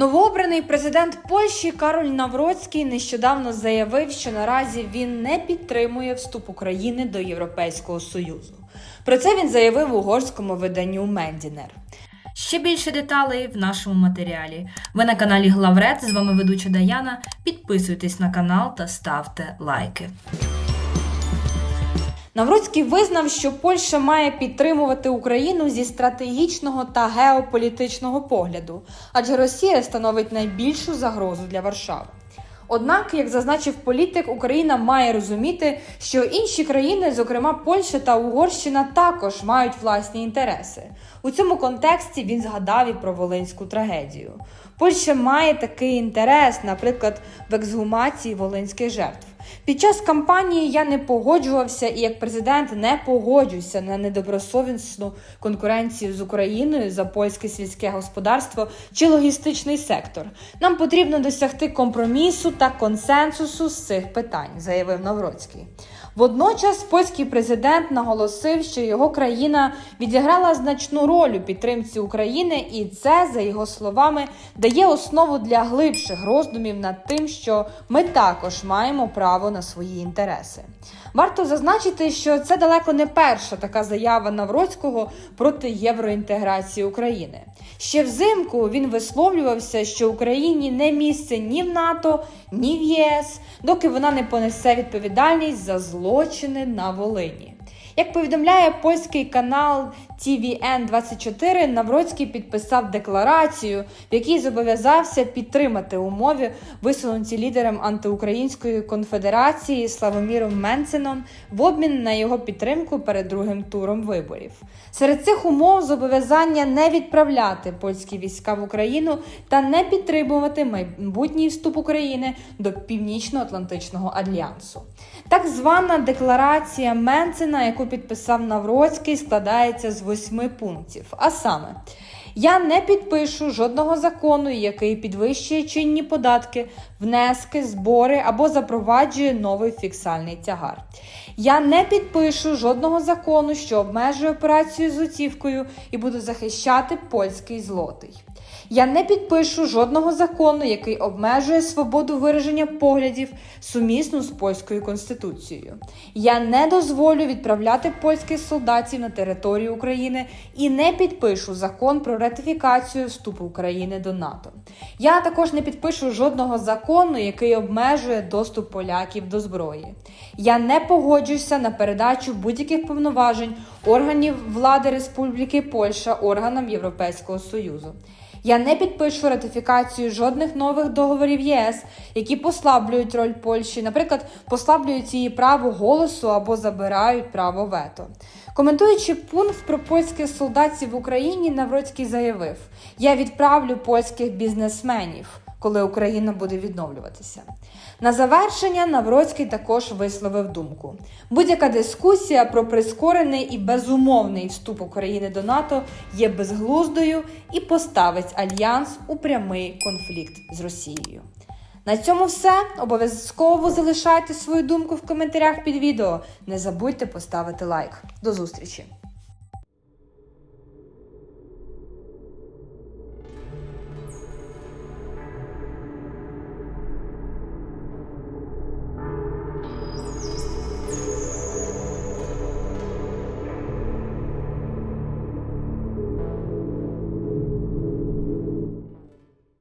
Новообраний президент Польщі Кароль Навроцький нещодавно заявив, що наразі він не підтримує вступ України до Європейського Союзу. Про це він заявив угорському виданню Мендінер. Ще більше деталей в нашому матеріалі. Ви на каналі Главред. З вами ведуча Даяна. Підписуйтесь на канал та ставте лайки. Навроцький визнав, що Польща має підтримувати Україну зі стратегічного та геополітичного погляду, адже Росія становить найбільшу загрозу для Варшави. Однак, як зазначив політик, Україна має розуміти, що інші країни, зокрема Польща та Угорщина, також мають власні інтереси. У цьому контексті він згадав і про волинську трагедію. Польща має такий інтерес, наприклад, в ексгумації волинських жертв. Під час кампанії я не погоджувався і як президент не погоджуюся на недобросовісну конкуренцію з Україною за польське сільське господарство чи логістичний сектор. Нам потрібно досягти компромісу та консенсусу з цих питань, заявив Навроцький. Водночас польський президент наголосив, що його країна відіграла значну роль у підтримці України, і це, за його словами, дає основу для глибших роздумів над тим, що ми також маємо право на свої інтереси. Варто зазначити, що це далеко не перша така заява Навроцького проти євроінтеграції України. Ще взимку він висловлювався, що Україні не місце ні в НАТО, ні в ЄС, доки вона не понесе відповідальність за злочини на Волині. Як повідомляє польський канал TVN24, Навроцький підписав декларацію, в якій зобов'язався підтримати умови, висунуті лідером антиукраїнської конфедерації Славоміром Менценом в обмін на його підтримку перед другим туром виборів. Серед цих умов зобов'язання не відправляти польські війська в Україну та не підтримувати майбутній вступ України до Північно-Атлантичного альянсу. Так звана декларація Менцена, яку підписав Навроцький, складається з восьми пунктів. А саме, я не підпишу жодного закону, який підвищує чинні податки, внески, збори або запроваджує новий фіксальний тягар. Я не підпишу жодного закону, що обмежує операцію з готівкою і буду захищати польський злотий. Я не підпишу жодного закону, який обмежує свободу вираження поглядів сумісну з польською конституцією. Я не дозволю відправляти польських солдатів на територію України і не підпишу закон про ратифікацію вступу України до НАТО. Я також не підпишу жодного закону, який обмежує доступ поляків до зброї. Я не погоджуюся на передачу будь-яких повноважень органів влади Республіки Польща органам Європейського Союзу. Я не підпишу ратифікацію жодних нових договорів ЄС, які послаблюють роль Польщі, наприклад, послаблюють її право голосу або забирають право вето. Коментуючи пункт про польських солдатів в Україні, Навроцький заявив: Я відправлю польських бізнесменів. Коли Україна буде відновлюватися, на завершення Навроцький також висловив думку: будь-яка дискусія про прискорений і безумовний вступ України до НАТО є безглуздою і поставить альянс у прямий конфлікт з Росією. На цьому все. Обов'язково залишайте свою думку в коментарях під відео. Не забудьте поставити лайк. До зустрічі!